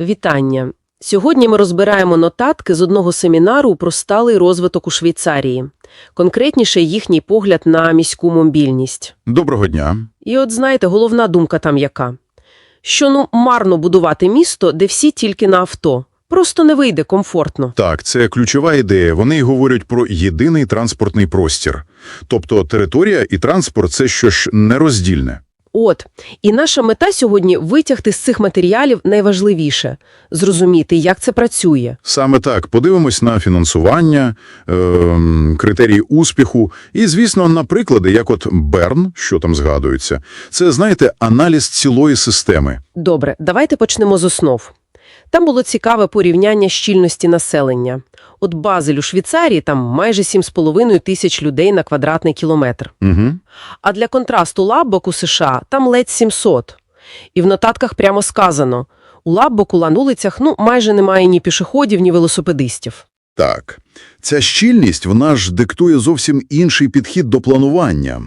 Вітання. Сьогодні ми розбираємо нотатки з одного семінару про сталий розвиток у Швейцарії, конкретніше їхній погляд на міську мобільність. Доброго дня. І от знаєте, головна думка там яка? Що ну марно будувати місто, де всі тільки на авто. Просто не вийде комфортно. Так, це ключова ідея. Вони говорять про єдиний транспортний простір. Тобто територія і транспорт – це щось нероздільне. От, і наша мета сьогодні – витягти з цих матеріалів найважливіше – зрозуміти, як це працює. Саме так, подивимось на фінансування, е, критерії успіху і, звісно, на приклади, як от Берн, що там згадується. Це, знаєте, аналіз цілої системи. Добре, давайте почнемо з основ. Там було цікаве порівняння щільності населення. От Базель у Швейцарії там майже 7,5 тисяч людей на квадратний кілометр. Угу. А для контрасту Лаббок у США там ледь 700. І в нотатках прямо сказано, у Лаббоку на вулицях ну, майже немає ні пішоходів, ні велосипедистів. Так. Ця щільність, вона ж диктує зовсім інший підхід до планування.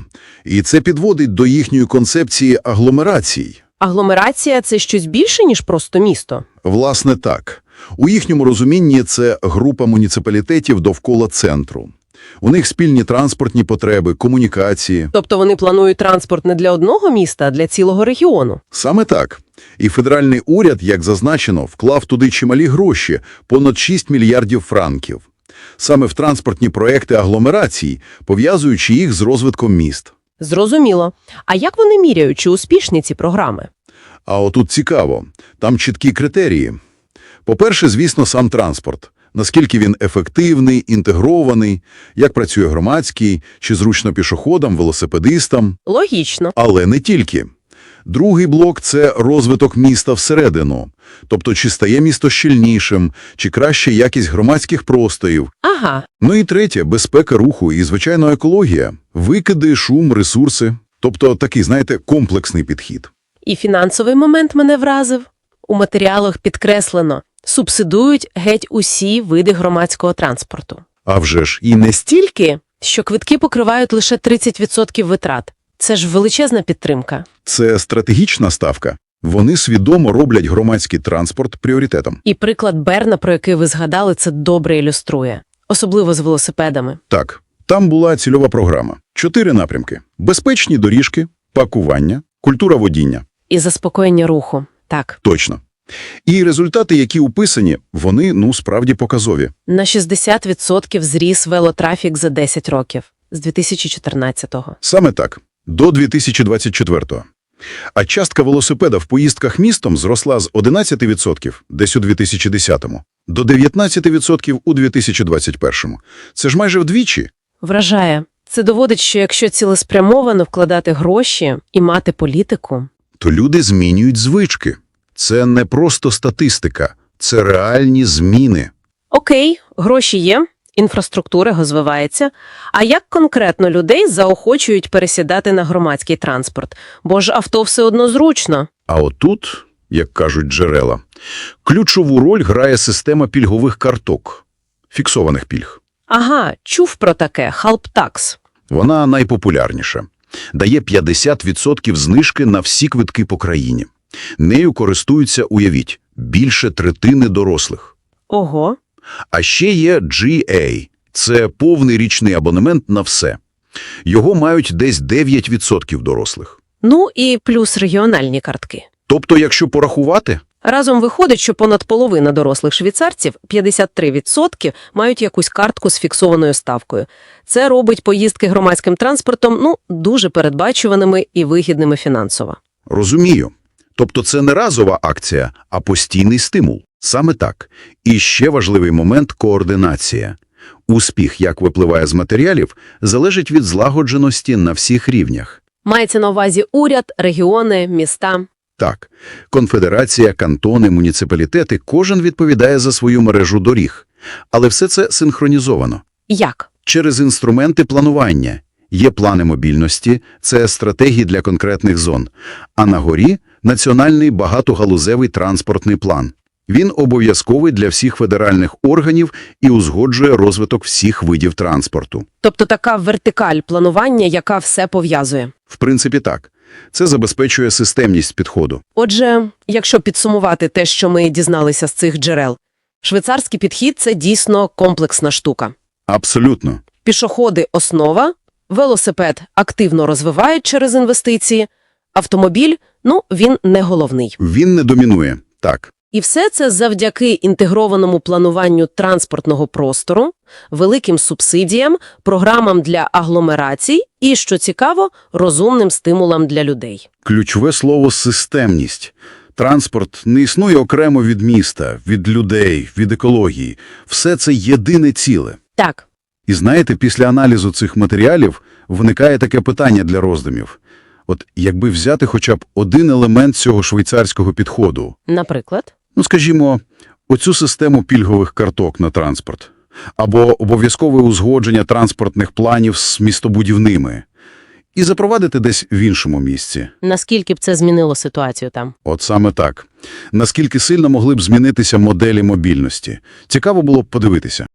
І це підводить до їхньої концепції агломерацій. Агломерація – це щось більше, ніж просто місто. Власне так. У їхньому розумінні це група муніципалітетів довкола центру. У них спільні транспортні потреби, комунікації. Тобто вони планують транспорт не для одного міста, а для цілого регіону. Саме так. І федеральний уряд, як зазначено, вклав туди чималі гроші – понад 6 мільярдів франків. Саме в транспортні проекти агломерацій, пов'язуючи їх з розвитком міст. Зрозуміло. А як вони міряють, чи успішні ці програми? А отут цікаво. Там чіткі критерії. По-перше, звісно, сам транспорт. Наскільки він ефективний, інтегрований, як працює громадський, чи зручно пішоходам, велосипедистам. Логічно. Але не тільки. Другий блок – це розвиток міста всередину. Тобто, чи стає місто щільнішим, чи краще якість громадських просторів. Ага. Ну і третє – безпека руху і, звичайно, екологія. Викиди, шум, ресурси. Тобто такий, знаєте, комплексний підхід. І фінансовий момент мене вразив. У матеріалах підкреслено – субсидують геть усі види громадського транспорту. А вже ж і не Стільки, що квитки покривають лише 30% витрат. Це ж величезна підтримка. Це стратегічна ставка. Вони свідомо роблять громадський транспорт пріоритетом. І приклад Берна, про який ви згадали, це добре ілюструє. Особливо з велосипедами. Так, там була цільова програма. Чотири напрямки. Безпечні доріжки, пакування, культура водіння. І заспокоєння руху. Так. Точно. І результати, які описані, вони, ну, справді показові. На 60% зріс велотрафік за 10 років. З 2014-го. Саме так. До 2024-го. А частка велосипеда в поїздках містом зросла з 11% десь у 2010-му до 19% у 2021-му. Це ж майже вдвічі. Вражає. Це доводить, що якщо цілеспрямовано вкладати гроші і мати політику, То люди змінюють звички. Це не просто статистика, це реальні зміни. окей, гроші є, інфраструктура розвивається. А як конкретно людей заохочують пересідати на громадський транспорт? Бо ж авто все одно зручно. А отут, як кажуть джерела, ключову роль грає система пільгових карток, фіксованих пільг. Ага, чув про таке, халптакс. Вона найпопулярніша. Дає 50% знижки на всі квитки по країні. Нею користуються, уявіть, більше третини дорослих. Ого. А ще є GA – це повний річний абонемент на все. Його мають десь 9% дорослих. Ну і плюс регіональні картки. Тобто, якщо порахувати, Разом виходить, що понад половина дорослих швейцарців, 53%, мають якусь картку з фіксованою ставкою. Це робить поїздки громадським транспортом ну, дуже передбачуваними і вигідними фінансово. розумію. Тобто це не разова акція, а постійний стимул. Саме так. І ще важливий момент – координація. Успіх, як випливає з матеріалів, залежить від злагодженості на всіх рівнях. Мається на увазі уряд, регіони, міста. Так, конфедерація, кантони, муніципалітети – кожен відповідає за свою мережу доріг. Але все це синхронізовано. Як? Через інструменти планування. Є плани мобільності, це стратегії для конкретних зон. А на горі – національний багатогалузевий транспортний план. Він обов'язковий для всіх федеральних органів і узгоджує розвиток всіх видів транспорту. Тобто така вертикаль планування, яка все пов'язує. В принципі так. Це забезпечує системність підходу. Отже, якщо підсумувати те, що ми дізналися з цих джерел, швейцарський підхід – це дійсно комплексна штука. Абсолютно. Пішоходи – основа, велосипед активно розвивають через інвестиції, автомобіль – ну, він не головний. Він не домінує. Так. І все це завдяки інтегрованому плануванню транспортного простору, великим субсидіям, програмам для агломерацій і, що цікаво, розумним стимулам для людей. Ключове слово – системність. Транспорт не існує окремо від міста, від людей, від екології. Все це єдине ціле. Так, І знаєте, після аналізу цих матеріалів виникає таке питання для роздумів. От якби взяти хоча б один елемент цього швейцарського підходу, наприклад, ну, скажімо, оцю систему пільгових карток на транспорт, або обов'язкове узгодження транспортних планів з містобудівними, і запровадити десь в іншому місці. наскільки б це змінило ситуацію там? От саме так. Наскільки сильно могли б змінитися моделі мобільності? Цікаво було б подивитися.